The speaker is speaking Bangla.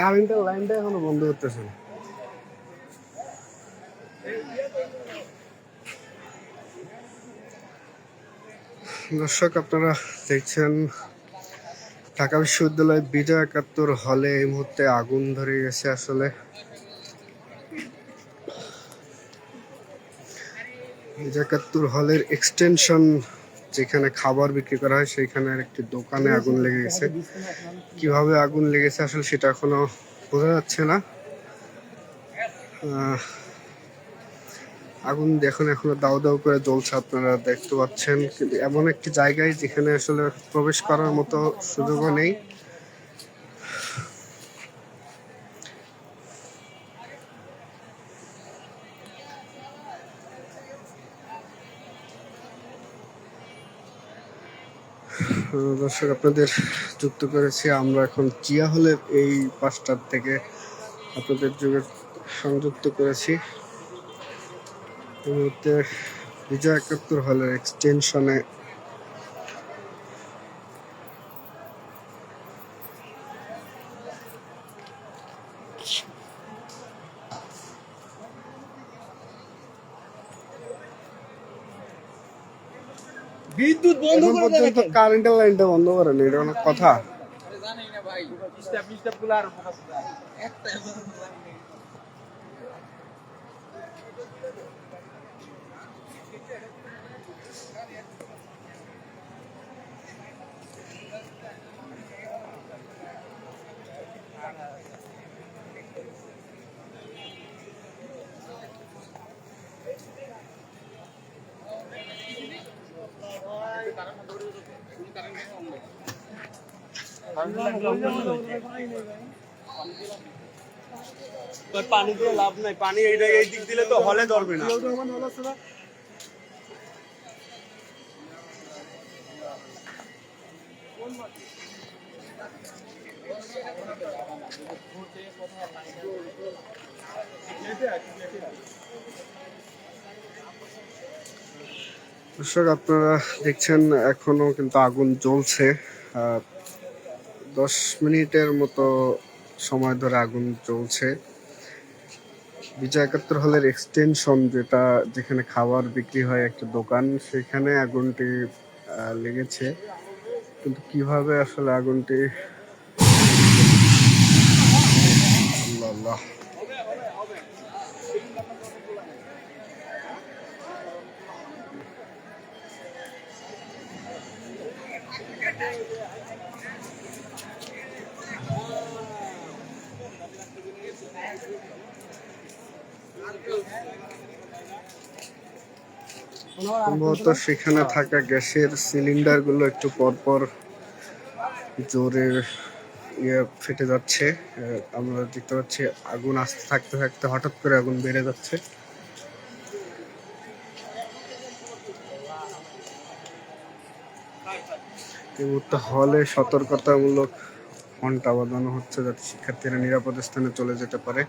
কারেন্টের লাইনটা এখনও বন্ধ করতেছে না। দর্শক, আপনারা দেখছেন ঢাকা বিশ্ববিদ্যালয় বিজয় একাত্তর হলে এই মুহূর্তে আগুন ধরে গেছে আসলে। বিজয় একাত্তর হলের এক্সটেনশন যেখানে খাবার বিক্রি করা হয়, সেইখানে একটি দোকানে আগুন লেগে গেছে। কীভাবে আগুন লেগেছে আসলে সেটা এখনও বোঝা যাচ্ছে না। আগুন এখন এখনও দাও দাও করে জ্বলছে, আপনারা দেখতে পাচ্ছেন। এমন একটি জায়গায় যেখানে আসলে প্রবেশ করার মতো সুযোগও নেই। দর্শক, আপনাদের যুক্ত করেছি। আমরা এখন চিয়া হলে এই পাঁচটার থেকে আপনাদের যুগে সংযুক্ত করেছি। এই মুহূর্তে বিজয় একাত্তর হলের এক্সটেনশনে বিদ্যুৎ বন্ধ করে পর্যন্ত কারেন্টের লাইনটা বন্ধ করেন এটা কোনো কথা। জানি না ভাই স্টেপ স্টেপগুলো আর ফোকাস একটা পানি দিয়ে লাভ নাই। পানি এইটা এই দিক দিলে তো হলে ধরবে না। দর্শক, আপনারা দেখছেন, এখনও কিন্তু আগুন জ্বলছে। দশ মিনিটের মতো সময় ধরে আগুন জ্বলছে। বিজয় একাত্তর হলের এক্সটেনশন যেটা, যেখানে খাবার বিক্রি হয় একটা দোকান, সেখানে আগুনটি লেগেছে। কিন্তু কীভাবে আসলে আগুনটি আল্লাহ। সম্ভবত সেখানে থাকা গ্যাসের সিলিন্ডারগুলো একটু পরপর জোরে ইয়ে ফেটে যাচ্ছে। আমরা দেখতে পাচ্ছি আগুন আসতে থাকতে থাকতে হঠাৎ করে আগুন বেড়ে যাচ্ছে। এই মুহূর্তে হলে সতর্কতামূলক ঘণ্টা বাজানো হচ্ছে যাতে শিক্ষার্থীরা নিরাপদ স্থানে চলে যেতে পারে।